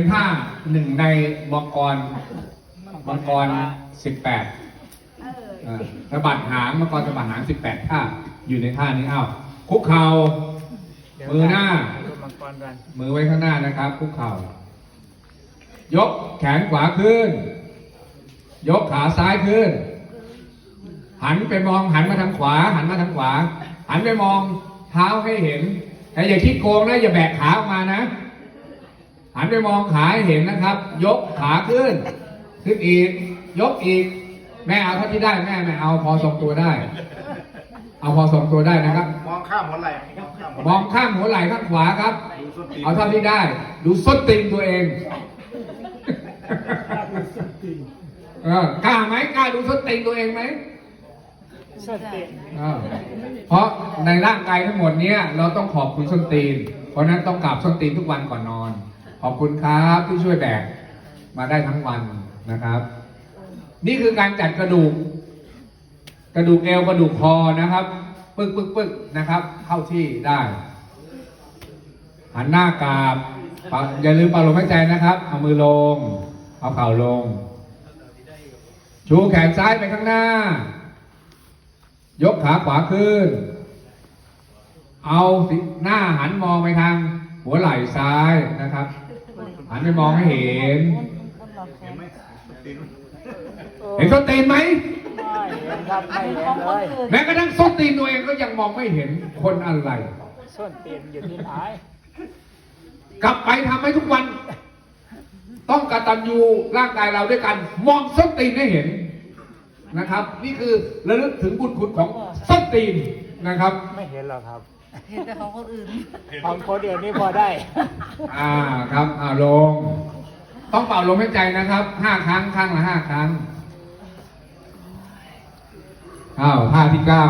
เป็นท่าหนึ่งในมังกรมังกรสิบแปดสะบัดหางมังกรสะบัดหางสิบแปดท่าอยู่ในท่านี้อ้าวคุกเข่ามือหน้าดูมังกรกันมือไว้ข้างหน้านะครับ คุกเข่ายกแขนขวาขึ้น ยกขาซ้ายขึ้น หันไปมองหันมาทางขวา หันมาทางขวา หันไปมองเท้าให้เห็นแต่อย่าคิดโกงนะอย่าแบกขาออกมานะ หันไปมองขาให้เห็นนะครับ ยกขาขึ้น ขึ้นอีก ยกอีก แม่เอาเท่าที่ได้แม่ไม่เอาพอทรงตัวได้ เอาพอทรงตัวได้นะครับ มองข้ามหัวไหล่มองข้ามหัวมไหล่องข้างหัวไหล่ข้างขวาครับ ดูส้นตีนเอาเท่าที่ได้ ดูส้นตีนตัวเองเออกล้าไหมกล้าดูส้นตีนตัวเองไหมส้นตีนเออเพราะในร่างกายทั้งหมดเนี้ยเราต้องขอบคุณส้นตีน เพราะฉะนั้นต้องกราบส้นตีนทุกวันก่อนนอน ขอบคุณครับที่ช่วยแบกมาได้ทั้งวันนะครับ นี่คือการจัดกระดูก กระดูกเอวกระดูกคอนะครับปึ๊กปึ๊กปึ๊กนะครับ เข้าที่ได้หันหน้ากราบอย่าลืมเป่าลมหายใจนะครับ เอามือลง เอาเข่าลง ชูแขนซ้ายไปข้างหน้า ยกขาขวาขึ้น เอาสิหน้าหันมองไปทาง หัวไหล่ซ้ายนะครับ นไปมองให้เห็น เห็นไหมส้นตีนเห็นส้นตีนไหมไม่เห็นครับไม่เห็นเลยแม้กระทั่งส้นตีนตัวเองก็ยังมองไม่เห็นคนอะไรส้นตีนอยู่ที่ไหนกลับไปทำให้ทุกวัน ต้องกตัญญูร่างกายเราด้วยกัน มองส้นตีนให้เห็นนะครับ นี่คือระลึกถึงบุญคุณของส้นตีนนะครับ ไม่เห็นหรอกครับ เห็นแต่ของคนอื่น ของคนเดียวนี่พอได้ อ่าครับอ่าลง ต้องเป่าลมหายใจนะครับห้าครั้งครั้งละห้าครั้งอ้าวท่าที่เก้า